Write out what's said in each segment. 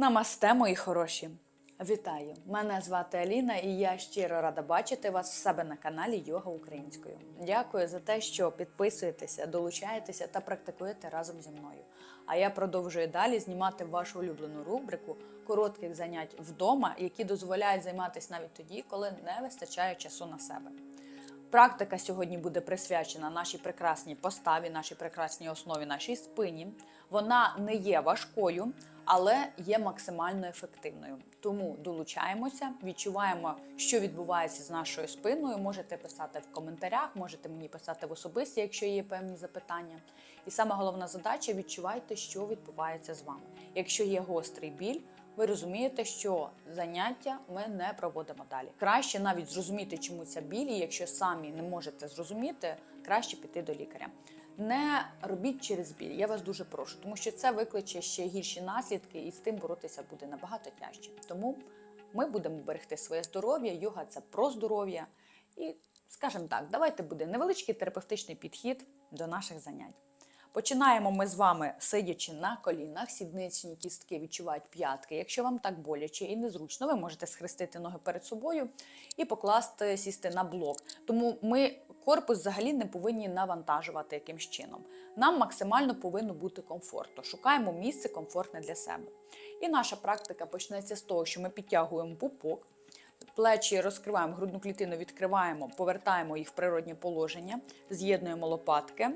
Намасте, мої хороші! Вітаю! Мене звати Аліна і я щиро рада бачити вас в себе на каналі Йога Українською. Дякую за те, що підписуєтеся, долучаєтеся та практикуєте разом зі мною. А я продовжую далі знімати вашу улюблену рубрику коротких занять вдома, які дозволяють займатися навіть тоді, коли не вистачає часу на себе. Практика сьогодні буде присвячена нашій прекрасній поставі, нашій прекрасній основі, нашій спині. Вона не є важкою, але є максимально ефективною. Тому долучаємося, відчуваємо, що відбувається з нашою спиною. Можете писати в коментарях, можете мені писати в особисті, якщо є певні запитання. І саме головна задача відчувайте, що відбувається з вами. Якщо є гострий біль, ви розумієте, що заняття ми не проводимо далі. Краще навіть зрозуміти, чому ця біль, і якщо самі не можете зрозуміти, краще піти до лікаря. Не робіть через біль, я вас дуже прошу, тому що це викличе ще гірші наслідки, і з тим боротися буде набагато тяжче. Тому ми будемо берегти своє здоров'я. Йога це про здоров'я. І, скажімо так, давайте буде невеличкий терапевтичний підхід до наших занять. Починаємо ми з вами сидячи на колінах, сідничні кістки відчувають п'ятки. Якщо вам так боляче і незручно, ви можете схрестити ноги перед собою і покласти сісти на блок. Тому ми корпус взагалі не повинні навантажувати якимсь чином. Нам максимально повинно бути комфортно. Шукаємо місце комфортне для себе. І наша практика почнеться з того, що ми підтягуємо пупок. Плечі розкриваємо, грудну клітину відкриваємо, повертаємо їх в природнє положення, з'єднуємо лопатки,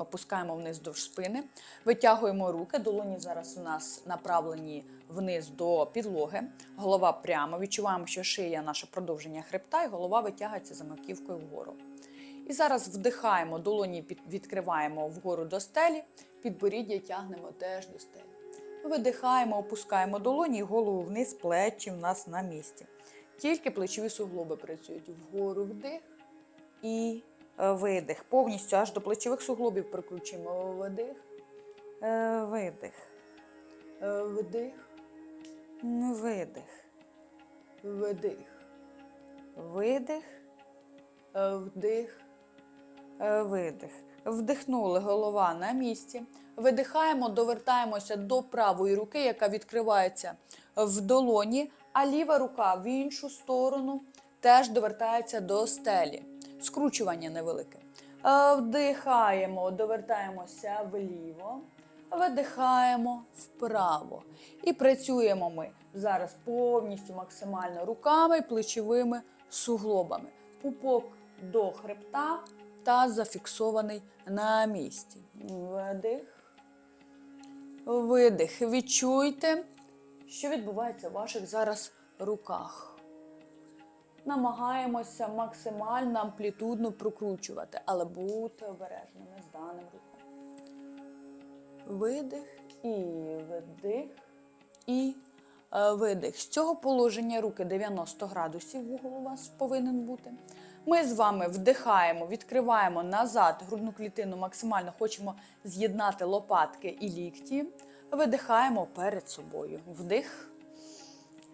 опускаємо вниз до спини, витягуємо руки. Долоні зараз у нас направлені вниз до підлоги, голова прямо. Відчуваємо, що шия наше продовження хребта, і голова витягається за маківкою вгору. І зараз вдихаємо, долоні відкриваємо вгору до стелі, підборіддя тягнемо теж до стелі. Видихаємо, опускаємо долоні і голову вниз, плечі в нас на місці. Тільки плечові суглоби працюють вгору вдих і видих. Повністю аж до плечових суглобів прикручуємо вдих, е, видих, е, вдих, м, видих, вдих, видих, е, вдих, е, видих. Вдихнули голова на місці. Видихаємо, довертаємося до правої руки, яка відкривається в долоні, а ліва рука в іншу сторону теж довертається до стелі. Скручування невелике. Е, Вдихаємо, довертаємося вліво, видихаємо вправо. І працюємо ми зараз повністю максимально руками і плечовими суглобами. Пупок до хребта та зафіксований на місці. Вдих. Видих. Відчуйте, що відбувається в ваших зараз руках. Намагаємося максимально амплітудно прокручувати, але бути обережними з даним рухом. Видих і вдих і е, видих. З цього положення руки 90 градусів вугол у вас повинен бути. Ми з вами вдихаємо, відкриваємо назад грудну клітину, максимально хочемо з'єднати лопатки і лікті. Видихаємо перед собою. Вдих,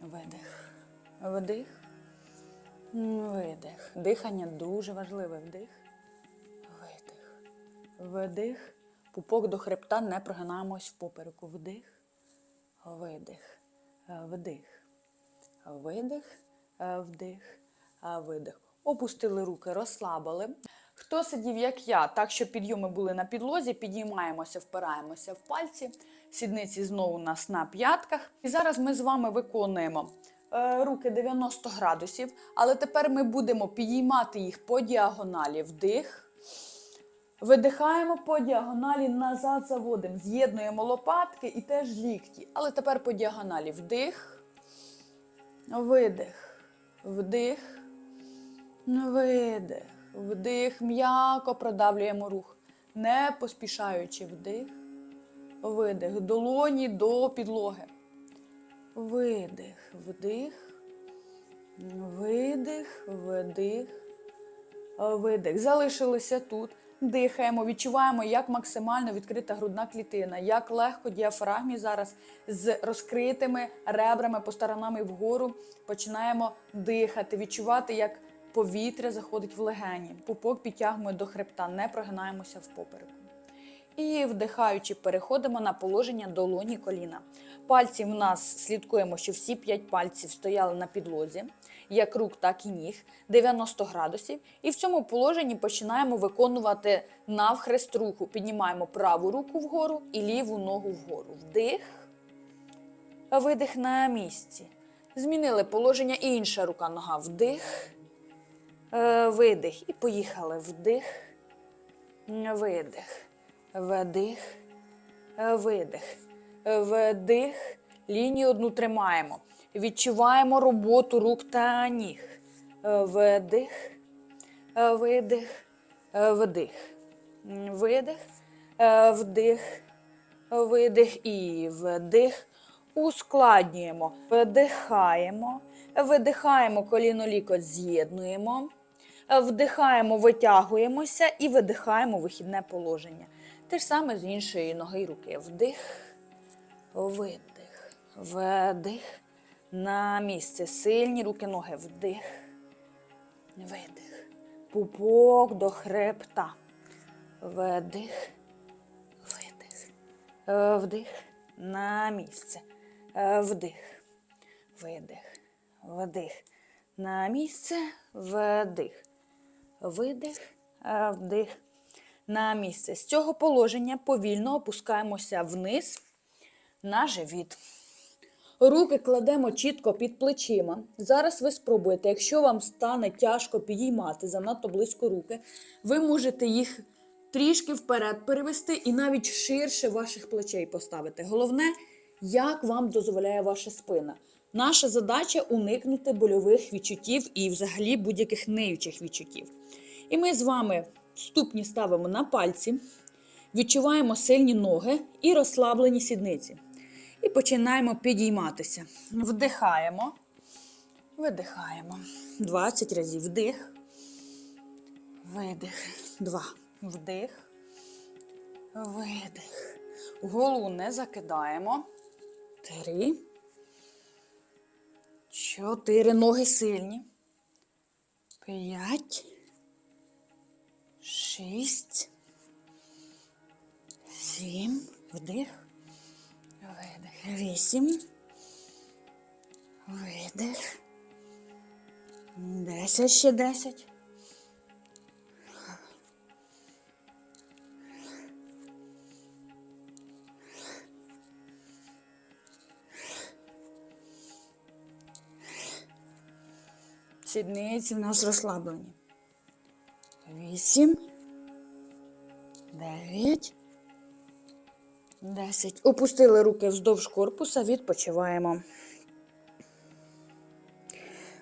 видих, вдих, видих. Дихання дуже важливе. Вдих, видих, вдих. Пупок до хребта не прогинаємось в попереку. Вдих, видих, вдих, видих, вдих, видих. Опустили руки, розслабили. Хто сидів, як я, так що підйоми були на підлозі, підіймаємося, впираємося в пальці, сідниці знову у нас на п'ятках. І зараз ми з вами виконуємо руки 90 градусів, але тепер ми будемо підіймати їх по діагоналі. Вдих. Видихаємо по діагоналі, назад заводимо. З'єднуємо лопатки і теж лікті. Але тепер по діагоналі. Вдих, видих, вдих. Видих, вдих, м'яко продавлюємо рух, не поспішаючи вдих, видих, долоні до підлоги. Видих, вдих, видих, вдих, видих. Залишилися тут. Дихаємо, відчуваємо, як максимально відкрита грудна клітина, як легко діафрагмі зараз з розкритими ребрами по сторонам і вгору починаємо дихати, відчувати, як повітря заходить в легені. Пупок підтягуємо до хребта, не прогинаємося в попереку. І вдихаючи, переходимо на положення долоні коліна. Пальці в нас слідкуємо, що всі 5 пальців стояли на підлозі, як рук, так і ніг, 90 градусів. І в цьому положенні починаємо виконувати навхрест руху. Піднімаємо праву руку вгору і ліву ногу вгору. Вдих, видих на місці. Змінили положення інша рука, нога. Вдих, е, видих. І поїхали. Вдих, видих, вдих, видих, вдих. Лінію одну тримаємо. Відчуваємо роботу рук та ніг. Вдих, видих, вдих. Видих, вдих, видих і вдих. Ускладнюємо. Вдихаємо, видихаємо, коліно лікоть з'єднуємо. Вдихаємо, витягуємося і видихаємо вихідне положення. Те ж саме з іншої ноги й руки. Вдих, видих, вдих. На місце. Сильні руки, ноги. Вдих, видих. Пупок до хребта. Вдих, видих. Е, Вдих. На місце. Е, Вдих. Видих. Вдих. На місце. Вдих. Видих. Е, Вдих. На місце. З цього положення повільно опускаємося вниз на живіт. Руки кладемо чітко під плечима. Зараз ви спробуєте, якщо вам стане тяжко підіймати занадто близько руки, ви можете їх трішки вперед перевести і навіть ширше ваших плечей поставити. Головне, як вам дозволяє ваша спина. Наша задача уникнути больових відчуттів і взагалі будь-яких неючих відчуттів. І ми з вами ступні ставимо на пальці, відчуваємо сильні ноги і розслаблені сідниці. І починаємо підійматися. Вдихаємо, видихаємо. 20 разів вдих, видих. Два. Вдих, видих. Голову не закидаємо. Три. Чотири. Ноги сильні. П'ять. Шість. Сім. Вдих. Видих. Вісім. Видих. Десять. Ще десять. Сідниці в нас розслаблені. Вісім. Дев'ять. Десять. Опустили руки вздовж корпуса, відпочиваємо.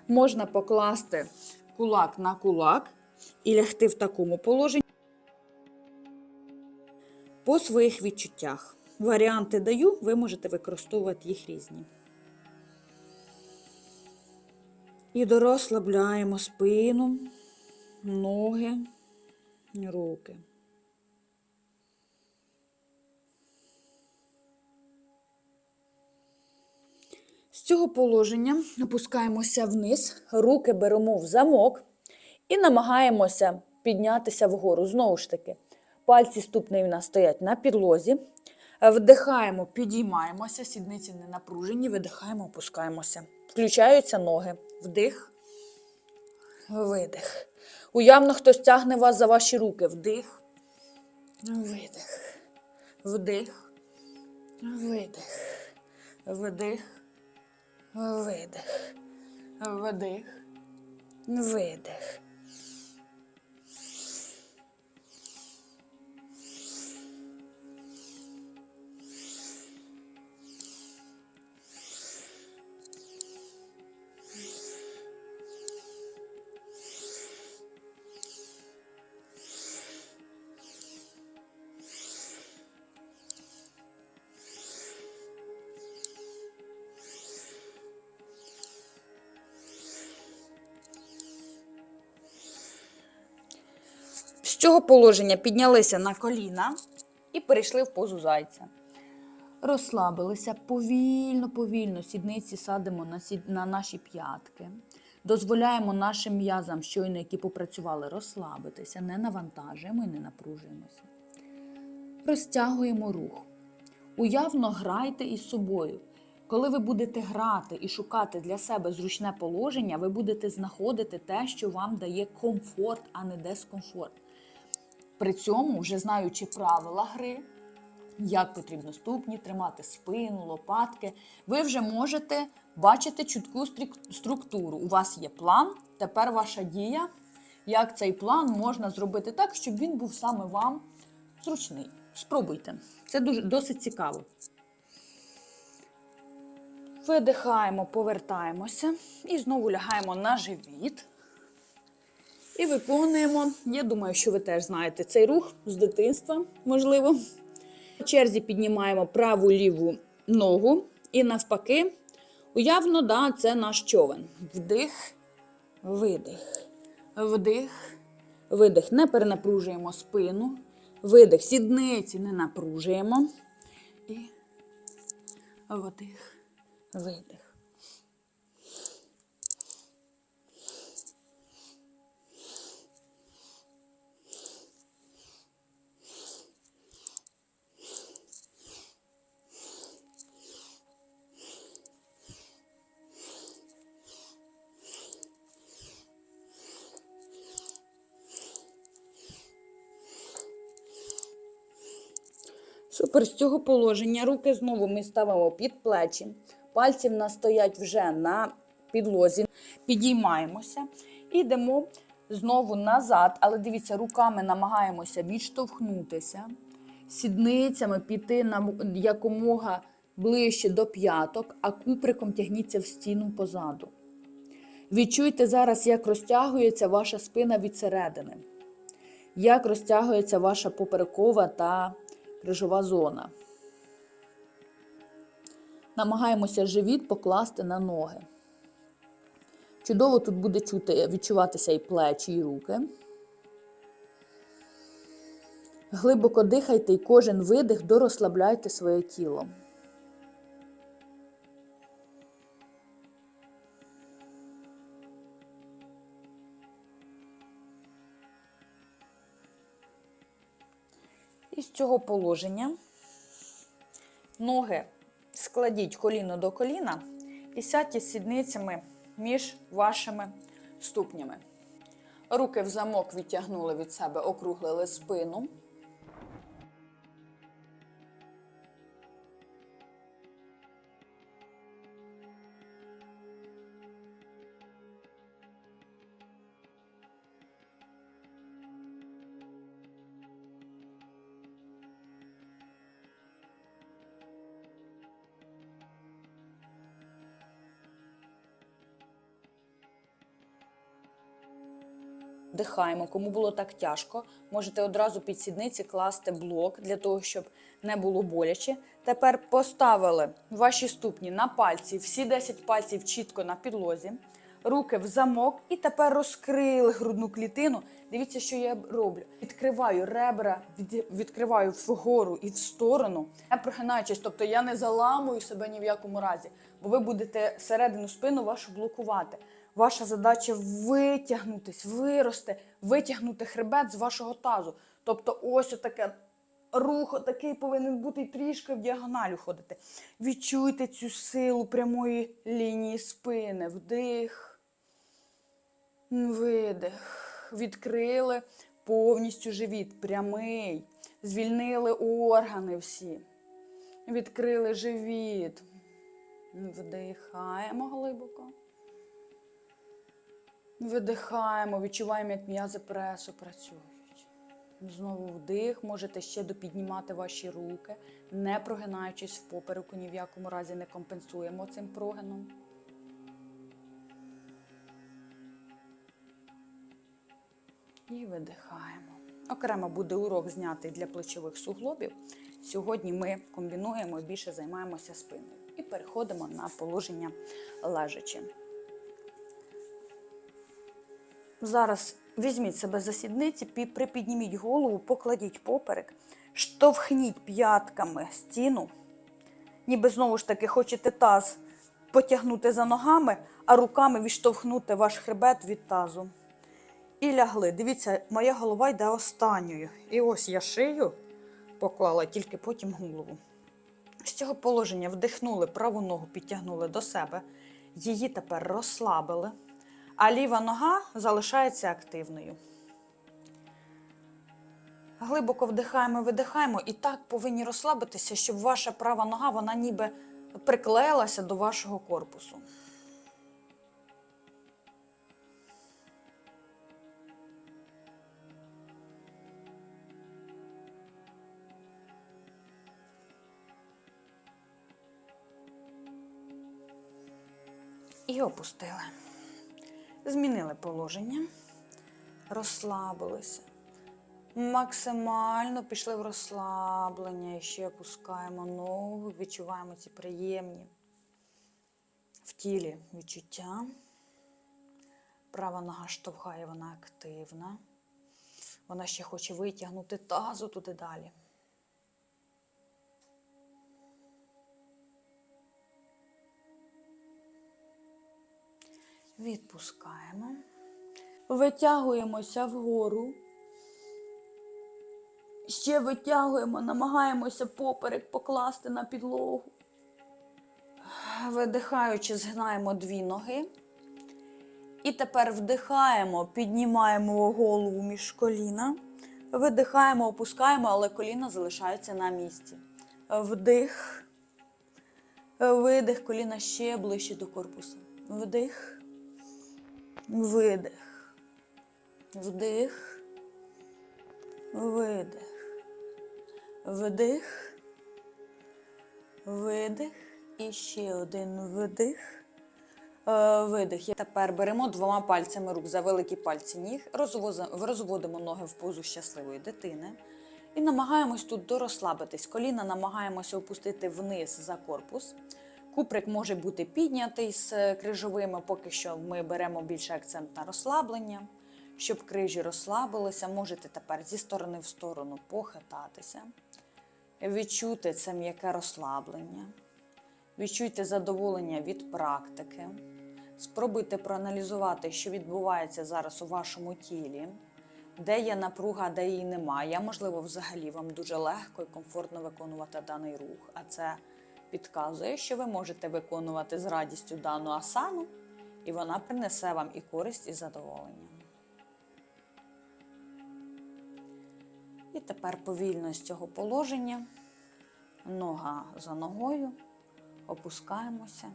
Можна покласти кулак на кулак і лягти в такому положенні. По своїх відчуттях. Варіанти даю, ви можете використовувати їх різні. І дорозслабляємо спину, ноги, руки. З цього положення опускаємося вниз, руки беремо в замок і намагаємося піднятися вгору. Знову ж таки, пальці ступні в нас стоять на підлозі. Вдихаємо, підіймаємося, сідниці не напружені, видихаємо, опускаємося. Включаються ноги. Вдих, видих. Уявно, хтось тягне вас за ваші руки. Вдих, видих, вдих, видих, вдих, видих, вдих, видих. Цього положення піднялися на коліна і перейшли в позу зайця. Розслабилися повільно, повільно. Сідниці садимо на, сід... на наші п'ятки. Дозволяємо нашим м'язам, щойно які попрацювали, розслабитися, не навантажуємо і не напружуємося. Розтягуємо рух. Уявно грайте із собою. Коли ви будете грати і шукати для себе зручне положення, ви будете знаходити те, що вам дає комфорт, а не дискомфорт. При цьому, вже знаючи правила гри, як потрібно ступні тримати спину, лопатки, ви вже можете бачити чітку структуру. У вас є план, тепер ваша дія. Як цей план можна зробити так, щоб він був саме вам зручний. Спробуйте. Це дуже досить цікаво. Видихаємо, повертаємося і знову лягаємо на живіт. І виконуємо. Я думаю, що ви теж знаєте цей рух з дитинства, можливо. В черзі піднімаємо праву ліву ногу і навпаки. Уявно, да, це наш човен. Вдих, видих, вдих, видих. Не перенапружуємо спину. Видих, сідниці не напружуємо. І вдих, видих. Супер, з цього положення руки знову ми ставимо під плечі. Пальці в нас стоять вже на підлозі. Підіймаємося і йдемо знову назад. Але дивіться, руками намагаємося відштовхнутися, сідницями піти на якомога ближче до п'яток, а куприком тягніться в стіну позаду. Відчуйте зараз, як розтягується ваша спина від середини, як розтягується ваша поперекова та крижова зона. Намагаємося живіт покласти на ноги. Чудово тут буде чути, відчуватися і плечі, і руки. Глибоко дихайте і кожен видих дорозслабляйте своє тіло. І з цього положення ноги складіть коліно до коліна і сядьте сідницями між вашими ступнями. Руки в замок відтягнули від себе, округлили спину. Дихаємо. Кому було так тяжко, можете одразу під сідниці класти блок для того, щоб не було боляче. Тепер поставили ваші ступні на пальці, всі 10 пальців чітко на підлозі, руки в замок, і тепер розкрили грудну клітину. Дивіться, що я роблю. Відкриваю ребра, від- відкриваю вгору і в сторону, не прогинаючись. Тобто я не заламую себе ні в якому разі, бо ви будете середину спину вашу блокувати. Ваша задача витягнутись, вирости, витягнути хребет з вашого тазу. Тобто, ось отаке рух отакий повинен бути і трішки в діагоналю ходити. Відчуйте цю силу прямої лінії спини. Вдих, видих. Відкрили повністю живіт, прямий. Звільнили органи всі. Відкрили живіт. Вдихаємо глибоко. Видихаємо, відчуваємо, як м'язи пресу працюють. Знову вдих, можете ще допіднімати ваші руки, не прогинаючись в попереку, ні в якому разі не компенсуємо цим прогином. І видихаємо. Окремо буде урок знятий для плечових суглобів. Сьогодні ми комбінуємо і більше займаємося спиною. І переходимо на положення лежачи. Зараз візьміть себе за сідниці, припідніміть голову, покладіть поперек, штовхніть п'ятками стіну, ніби знову ж таки хочете таз потягнути за ногами, а руками відштовхнути ваш хребет від тазу. І лягли. Дивіться, моя голова йде останньою. І ось я шию Поклала тільки потім голову. З цього положення вдихнули праву ногу, підтягнули до себе. Її тепер розслабили, а ліва нога залишається активною. Глибоко вдихаємо, видихаємо, і так повинні розслабитися, щоб ваша права нога вона ніби приклеїлася до вашого корпусу. І опустили. Змінили положення, розслабилися. Максимально пішли в розслаблення і ще опускаємо ногу, відчуваємо ці приємні в тілі відчуття. Права нога штовхає, вона активна. Вона ще хоче витягнути тазу туди далі. Відпускаємо. Витягуємося вгору. Ще витягуємо, намагаємося поперек покласти на підлогу. Видихаючи, згинаємо дві ноги. І тепер вдихаємо, піднімаємо голову між коліна. Видихаємо, опускаємо, але коліна залишаються на місці. Вдих. Видих, коліна ще ближче до корпусу. Вдих. Видих. Вдих. Видих. Вдих. Видих. І ще один вдих. Е, Видих. І Тепер беремо двома пальцями рук за великі пальці ніг, розводимо ноги в позу щасливої дитини і намагаємось тут дорозслабитись. Коліна намагаємося опустити вниз за корпус. Куприк може бути піднятий з е, крижовими, поки що ми беремо більше акцент на розслаблення. Щоб крижі розслабилися, можете тепер зі сторони в сторону похитатися, відчути це м'яке розслаблення, відчуйте задоволення від практики. Спробуйте проаналізувати, що відбувається зараз у вашому тілі, де є напруга, де її немає. Можливо, взагалі вам дуже легко і комфортно виконувати даний рух. А це підказує, що ви можете виконувати з радістю дану асану, і вона принесе вам і користь, і задоволення. І тепер повільно з цього положення, нога за ногою, опускаємося,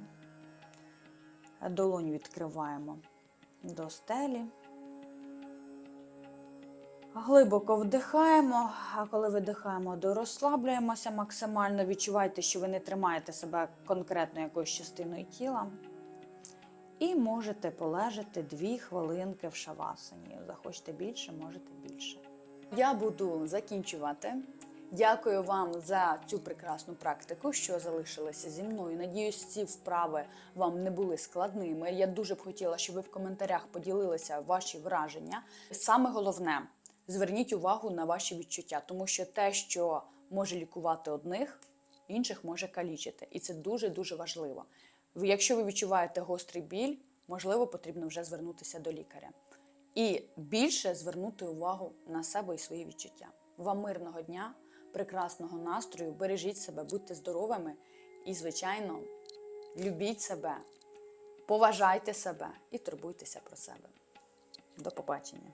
долонь відкриваємо до стелі. Глибоко вдихаємо, а коли видихаємо, дорозслаблюємося максимально. Відчувайте, що ви не тримаєте себе конкретно якоюсь частиною тіла. І можете полежати дві хвилинки в шавасані. Захочете більше, можете більше. Я буду закінчувати. Дякую вам за цю прекрасну практику, що залишилися зі мною. Надіюсь, ці вправи вам не були складними. Я дуже б хотіла, щоб ви в коментарях поділилися ваші враження. Саме головне, зверніть увагу на ваші відчуття, тому що те, що може лікувати одних, інших може калічити. І це дуже дуже важливо. Якщо ви відчуваєте гострий біль, можливо, потрібно вже звернутися до лікаря. І більше звернути увагу на себе і свої відчуття. Вам мирного дня, прекрасного настрою, бережіть себе, будьте здоровими і, звичайно, любіть себе, поважайте себе і турбуйтеся про себе. До побачення!